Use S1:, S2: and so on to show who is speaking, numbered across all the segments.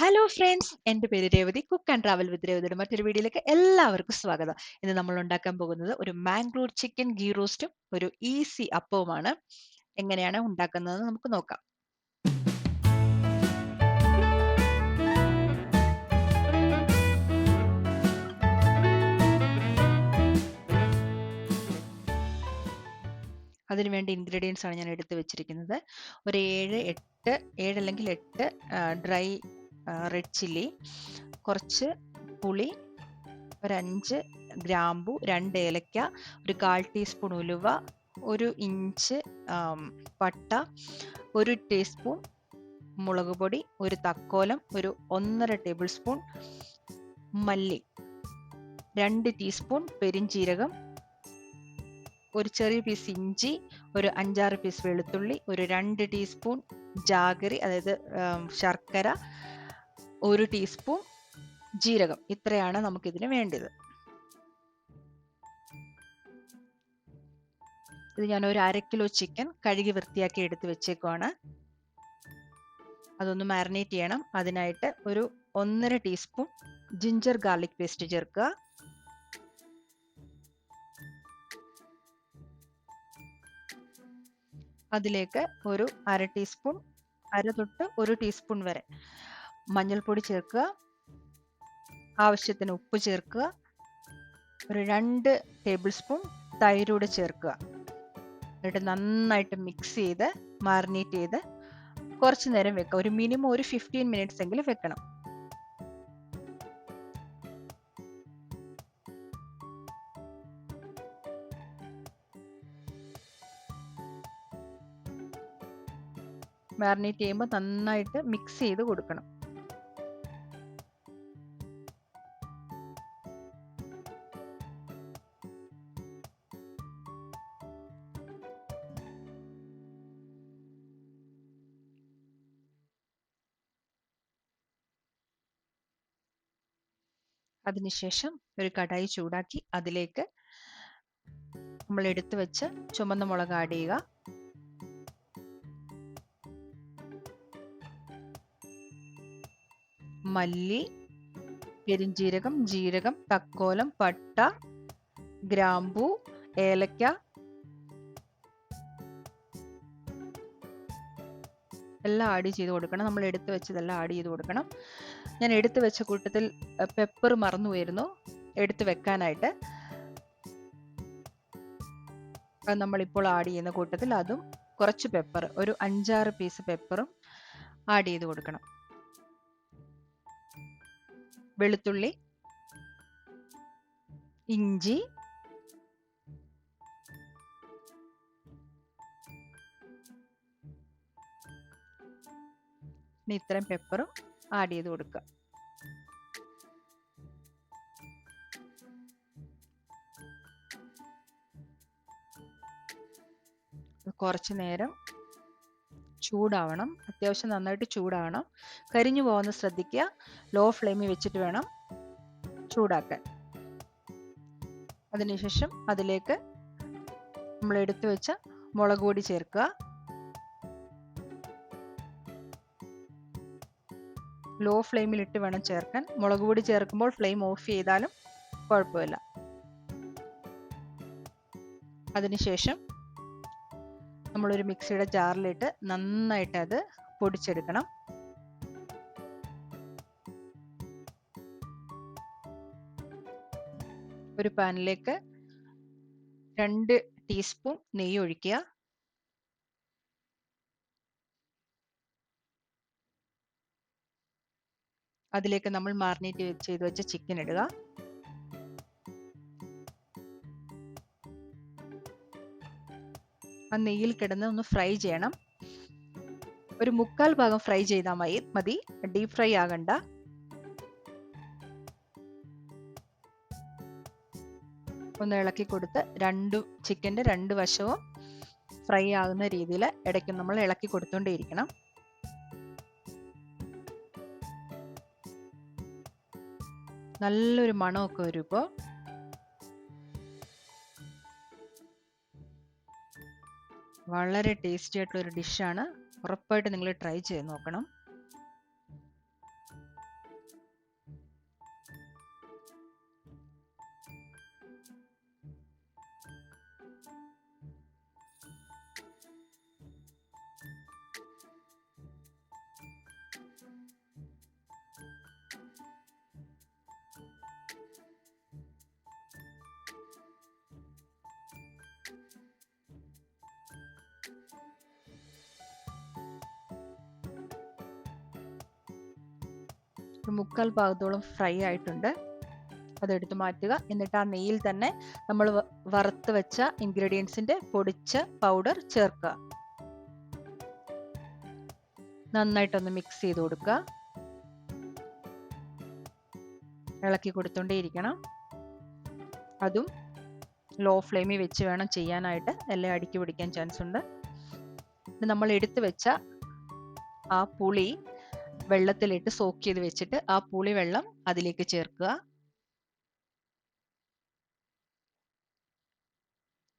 S1: Hello friends എന്റെ പേര് Revathi. Cook and travel with രേവതിയുടെ മറ്റൊരു വീഡിയോയിലേക്ക് എല്ലാവർക്കും സ്വാഗതം. ഇന്ന് നമ്മൾ ഉണ്ടാക്കാൻ പോകുന്നത് ഒരു മാംഗ്ലൂർ ചിക്കൻ ഗീ റോസ്റ്റും ഒരു ഈസി അപ്പവുമാണ്. എങ്ങനെയാണ് ഉണ്ടാക്കുന്നതെന്ന് നമുക്ക് നോക്കാം. അതിനുവേണ്ടി ഇൻഗ്രീഡിയൻസ് ആണ് ഞാൻ എടുത്തു വെച്ചിരിക്കുന്നത്. ഒരു ഏഴ് എട്ട് അല്ലെങ്കിൽ എട്ട് ഡ്രൈ റെഡ് ചില്ലി കുറച്ച് പുളി ഒരഞ്ച് ഗ്രാമ്പു രണ്ട് ഏലക്ക ഒരു കാൽ ടീസ്പൂൺ ഉലുവ ഒരു ഇഞ്ച് പട്ട ഒരു ടീസ്പൂൺ മുളക് പൊടി ഒരു തക്കോലം ഒരു ഒന്നര ടേബിൾ സ്പൂൺ മല്ലി രണ്ട് ടീസ്പൂൺ പെരിഞ്ചീരകം ഒരു ചെറിയ പീസ് ഇഞ്ചി ഒരു അഞ്ചാറ് പീസ് വെളുത്തുള്ളി ഒരു രണ്ട് ടീസ്പൂൺ ജാഗരി അതായത് ശർക്കര ഒരു ടീസ്പൂൺ ജീരകം. ഇത്രയാണ് നമുക്കിതിന് വേണ്ടത്. ഇത് ഞാൻ ഒരു അര കിലോ ചിക്കൻ കഴുകി വൃത്തിയാക്കി എടുത്ത് വെച്ചേക്കുവാണ്. അതൊന്ന് മാരിനേറ്റ് ചെയ്യണം. അതിനായിട്ട് ഒരു ഒന്നര ടീസ്പൂൺ ജിഞ്ചർ ഗാർലിക് പേസ്റ്റ് ചേർക്കുക. അതിലേക്ക് ഒരു അര ടീസ്പൂൺ അര തൊട്ട് ഒരു ടീസ്പൂൺ വരെ. മഞ്ഞൾപ്പൊടി ചേർക്കുക. ആവശ്യത്തിന് ഉപ്പ് ചേർക്കുക. ഒരു രണ്ട് ടേബിൾ സ്പൂൺ തൈരൂടെ ചേർക്കുക. എന്നിട്ട് നന്നായിട്ട് മിക്സ് ചെയ്ത് മാറിനേറ്റ് ചെയ്ത് കുറച്ച് നേരം വെക്കുക. ഒരു മിനിമം ഒരു ഫിഫ്റ്റീൻ മിനിറ്റ്സ് എങ്കിലും വെക്കണം. മാറിനേറ്റ് ചെയ്യുമ്പോൾ നന്നായിട്ട് മിക്സ് ചെയ്ത് കൊടുക്കണം. അതിനുശേഷം ഒരു കടായി ചൂടാക്കി അതിലേക്ക് നമ്മൾ എടുത്തു വെച്ച് ചുമന്ന മുളക് ആഡ് ചെയ്യുക. മല്ലി പെരിഞ്ജീരകം ജീരകം തക്കോലം പട്ട ഗ്രാമ്പൂ ഏലക്ക എല്ലാം ആഡ് ചെയ്ത് കൊടുക്കണം. നമ്മൾ എടുത്തു വെച്ചതെല്ലാം ആഡ് ചെയ്ത് കൊടുക്കണം. ഞാൻ എടുത്തു വെച്ച കൂട്ടത്തിൽ പെപ്പർ മറന്നു പോയിരുന്നു. എടുത്തു വെക്കാനായിട്ട്. നമ്മളിപ്പോൾ ആഡ് ചെയ്യുന്ന കൂട്ടത്തിൽ അതും കുറച്ച് പെപ്പർ ഒരു അഞ്ചാറ് പീസ് പെപ്പറും ആഡ് ചെയ്ത് കൊടുക്കണം. വെളുത്തുള്ളി ഇഞ്ചി ഇത്രയും പെപ്പറും ആഡ് ചെയ്ത് കൊടുക്കുക കുറച്ച് നേരം ചൂടാവണം. അത്യാവശ്യം നന്നായിട്ട് ചൂടാവണം. കരിഞ്ഞു പോകുന്ന ശ്രദ്ധിക്കുക ലോ ഫ്ലെയിമിൽ വെച്ചിട്ട് വേണം ചൂടാക്കാൻ. അതിനുശേഷം അതിലേക്ക് നമ്മൾ എടുത്തു വെച്ച മുളക് പൊടി ചേർക്കുക. ലോ ഫ്ലെയിമിൽ ഇട്ട് വേണം ചേർക്കാൻ. മുളക് പൊടി ചേർക്കുമ്പോൾ ഫ്ലെയിം ഓഫ് ചെയ്താലും കുഴപ്പമില്ല. അതിനുശേഷം നമ്മളൊരു മിക്സിയുടെ ജാറിലിട്ട് നന്നായിട്ട് അത് പൊടിച്ചെടുക്കണം. ഒരു പാനിലേക്ക് രണ്ട് ടീസ്പൂൺ നെയ്യ് ഒഴിക്കുക. അതിലേക്ക് നമ്മൾ മാറിനേറ്റ് ചെയ്ത് വെച്ച ചിക്കൻ ഇടുക. ആ നെയ്യിൽ കിടന്ന് ഒന്ന് ഫ്രൈ ചെയ്യണം. ഒരു മുക്കാൽ ഭാഗം ഫ്രൈ ചെയ്താൽ മതി മതി. ഡീപ് ഫ്രൈ ആകണ്ട. ഒന്ന് ഇളക്കി കൊടുത്ത് രണ്ട് ചിക്കന്റെ രണ്ട് വശവും ഫ്രൈ ആകുന്ന രീതിയിൽ ഇടയ്ക്ക് നമ്മൾ ഇളക്കി കൊടുത്തുകൊണ്ടേയിരിക്കണം നല്ലൊരു മണമൊക്കെ വരും ഇപ്പോൾ വളരെ ടേസ്റ്റി ആയിട്ടുള്ള ഒരു ഡിഷാണ് ഉറപ്പായിട്ട് നിങ്ങൾ ട്രൈ ചെയ്ത് നോക്കണം. ഒരു മുക്കാൽ ഭാഗത്തോളം ഫ്രൈ ആയിട്ടുണ്ട്. അതെടുത്ത് മാറ്റുക. എന്നിട്ട് ആ നെയ്യിൽ തന്നെ നമ്മൾ വറുത്ത് വെച്ച ഇൻഗ്രീഡിയൻസിന്റെ പൊടിച്ച പൗഡർ ചേർക്കുക. നന്നായിട്ടൊന്ന് മിക്സ് ചെയ്ത് കൊടുക്കുക. ഇളക്കി കൊടുത്തോണ്ടേയിരിക്കണം. അതും ലോ ഫ്ലെയിമിൽ വെച്ച് വേണം ചെയ്യാനായിട്ട്. എല്ലാം അടുക്കി പിടിക്കാൻ ചാൻസ് ഉണ്ട് നമ്മൾ എടുത്തു വെച്ച ആ പുളി വെള്ളത്തിലിട്ട് സോക്ക് ചെയ്ത് വെച്ചിട്ട് ആ പുളി വെള്ളം അതിലേക്ക് ചേർക്കുക.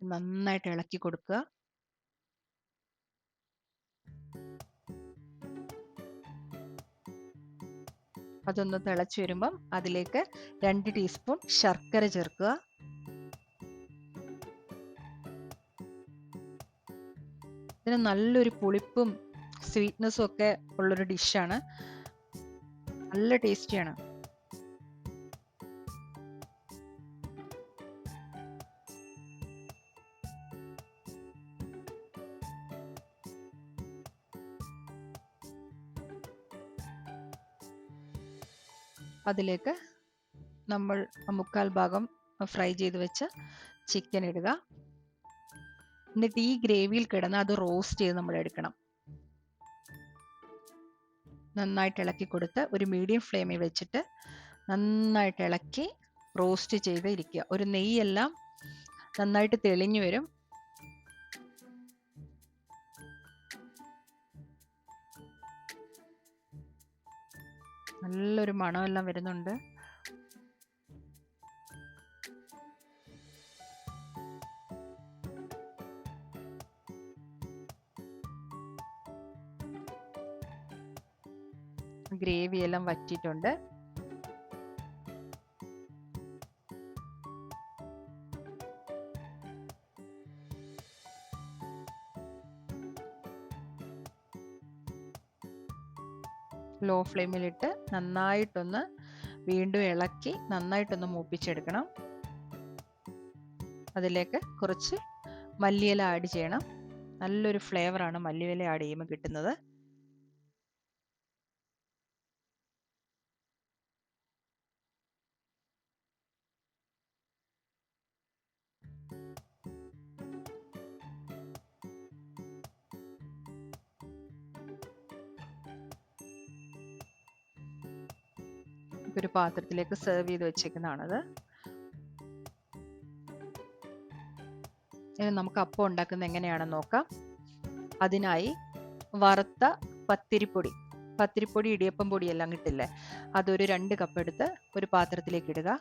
S1: നന്നായിട്ട് ഇളക്കി കൊടുക്കുക. അതൊന്ന് തിളച്ചു വരുമ്പം അതിലേക്ക് രണ്ട് ടീസ്പൂൺ ശർക്കര ചേർക്കുക. ഇതിന് നല്ലൊരു പുളിപ്പും സ്വീറ്റ്നെസ്സും ഒക്കെ ഉള്ളൊരു ഡിഷാണ് നല്ല ടേസ്റ്റിയാണ് അതിലേക്ക് നമ്മൾ മുക്കാൽ ഭാഗം ഫ്രൈ ചെയ്ത് വെച്ച ചിക്കൻ ഇടുക. എന്നിട്ട് ഈ ഗ്രേവിയിൽ കിടന്ന് അത് റോസ്റ്റ് ചെയ്ത് നമ്മൾ എടുക്കണം നന്നായിട്ട് ഇളക്കി കൊടുത്ത് ഒരു മീഡിയം ഫ്ലെയിമിൽ വെച്ചിട്ട് നന്നായിട്ട് ഇളക്കി റോസ്റ്റ് ചെയ്ത് ഇരിക്കുക. ഒരു നെയ്യെല്ലാം നന്നായിട്ട് തെളിഞ്ഞു വരും. നല്ലൊരു മണമെല്ലാം വരുന്നുണ്ട്. എല്ലാം വറ്റിയിട്ടുണ്ട്. ലോ ഫ്ലെയിമിലിട്ട് നന്നായിട്ടൊന്ന് വീണ്ടും ഇളക്കി നന്നായിട്ടൊന്ന് മൂപ്പിച്ചെടുക്കണം. അതിലേക്ക് കുറച്ച് മല്ലിയില ആഡ് ചെയ്യണം. നല്ലൊരു ഫ്ലേവറാണ് മല്ലിയില ആഡ് ചെയ്യുമ്പോൾ കിട്ടുന്നത്. ഒരു പാത്രത്തിലേക്ക് സെർവ് ചെയ്ത് വെച്ചേക്കുന്നതാണത്. ഇനി നമുക്ക് അപ്പം ഉണ്ടാക്കുന്നത് എങ്ങനെയാണെന്ന് നോക്കാം. അതിനായി വറുത്ത പത്തിരിപ്പൊടി. പത്തിരിപ്പൊടി ഇടിയപ്പം പൊടി എല്ലാം കിട്ടില്ലേ? അതൊരു രണ്ട് കപ്പ് എടുത്ത് ഒരു പാത്രത്തിലേക്ക് ഇടുക.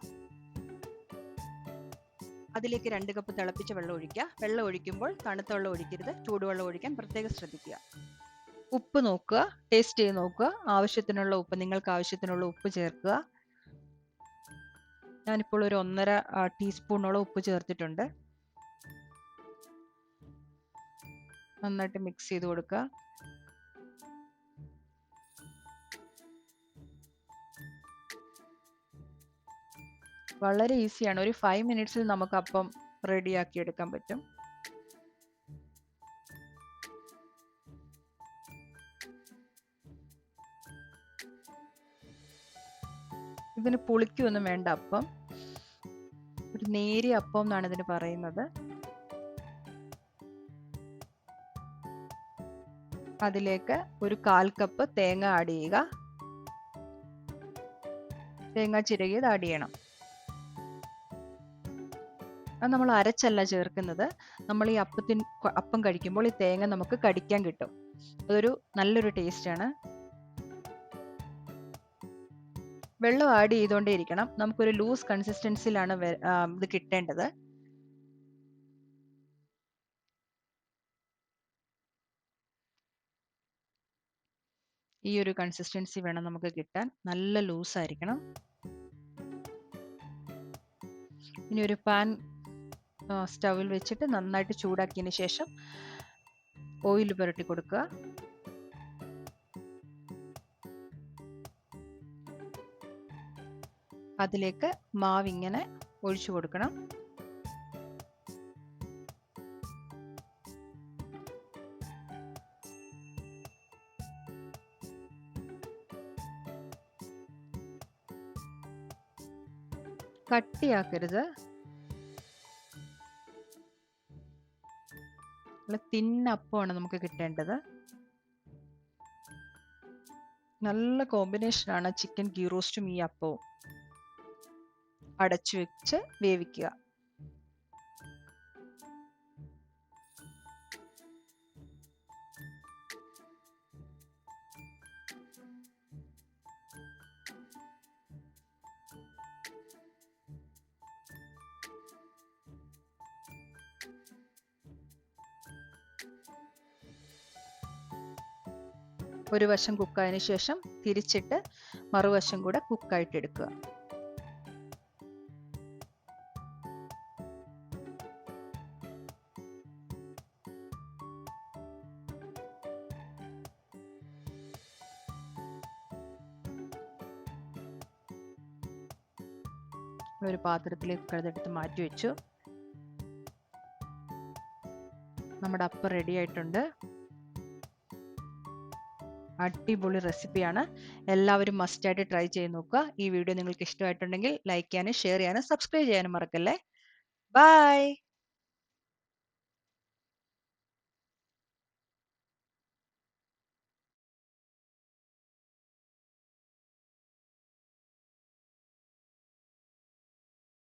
S1: അതിലേക്ക് രണ്ട് കപ്പ് തിളപ്പിച്ച വെള്ളം ഒഴിക്കുക. വെള്ളം ഒഴിക്കുമ്പോൾ തണുത്ത വെള്ളം ഒഴിക്കരുത്. ചൂടുവെള്ളം ഒഴിക്കാൻ പ്രത്യേകം ശ്രദ്ധിക്കുക. ഉപ്പ് നോക്കുക ടേസ്റ്റ് ചെയ്ത് നോക്കുക. ആവശ്യത്തിനുള്ള ഉപ്പ് നിങ്ങൾക്ക് ആവശ്യത്തിനുള്ള ഉപ്പ് ചേർക്കുക. ഞാനിപ്പോൾ ഒരു ഒന്നര ടീസ്പൂണോളം ഉപ്പ് ചേർത്തിട്ടുണ്ട്. നന്നായിട്ട് മിക്സ് ചെയ്ത് കൊടുക്കുക. വളരെ ഈസിയാണ് ഒരു ഫൈവ് മിനിറ്റ്സിൽ നമുക്ക് അപ്പം റെഡിയാക്കി എടുക്കാൻ പറ്റും. ഇതിന് പുളിക്കൊന്നും വേണ്ട അപ്പം. ഒരു നേരിയ അപ്പം എന്നാണ് ഇതിന് പറയുന്നത്. അതിലേക്ക് ഒരു കാൽ കപ്പ് തേങ്ങ ആഡ് ചെയ്യുക. തേങ്ങ ചിരകിയത് ആഡ് ചെയ്യണം. അത് നമ്മൾ അരച്ചല്ല ചേർക്കുന്നത്. നമ്മൾ ഈ അപ്പത്തിന് അപ്പം കഴിക്കുമ്പോൾ ഈ തേങ്ങ നമുക്ക് കടിക്കാൻ കിട്ടും. അതൊരു നല്ലൊരു ടേസ്റ്റാണ് വെള്ളം ആഡ് ചെയ്തുകൊണ്ടേ ഇരിക്കണം നമുക്കൊരു ലൂസ് കൺസിസ്റ്റൻസിലാണ് ഇത് കിട്ടേണ്ടത്. ഈ ഒരു കൺസിസ്റ്റൻസി വേണം നമുക്ക് കിട്ടാൻ. നല്ല ലൂസ് ആയിരിക്കണം. ഇനി ഒരു പാൻ സ്റ്റവിൽ വെച്ചിട്ട് നന്നായിട്ട് ചൂടാക്കിയതിന് ശേഷം ഓയിൽ പുരട്ടി കൊടുക്കുക. അതിലേക്ക് മാവിങ്ങനെ ഒഴിച്ചു കൊടുക്കണം. കട്ടിയാക്കരുത്. നല്ല തിന്നപ്പമാണ് നമുക്ക് കിട്ടേണ്ടത്. നല്ല കോമ്പിനേഷനാണ് ചിക്കൻ ഗീ റോസ്റ്റും ഈ അപ്പവും. അടച്ചു വെച്ച് വേവിക്കുക. ഒരു വശം കുക്കായതിനു ശേഷം തിരിച്ചിട്ട് മറുവശം കൂടെ കുക്കായിട്ട് എടുക്കുക. ഒരു പാത്രത്തിലേക്ക് കഴുതെടുത്ത് മാറ്റി വെച്ചു. നമ്മുടെ അപ്പം റെഡി ആയിട്ടുണ്ട്. അടിപൊളി റെസിപ്പിയാണ് എല്ലാവരും മസ്റ്റായിട്ട് ട്രൈ ചെയ്ത് നോക്കുക. ഈ വീഡിയോ നിങ്ങൾക്ക് ഇഷ്ടമായിട്ടുണ്ടെങ്കിൽ ലൈക്ക് ചെയ്യാനും ഷെയർ ചെയ്യാനും സബ്സ്ക്രൈബ് ചെയ്യാനും മറക്കല്ലേ. ബൈ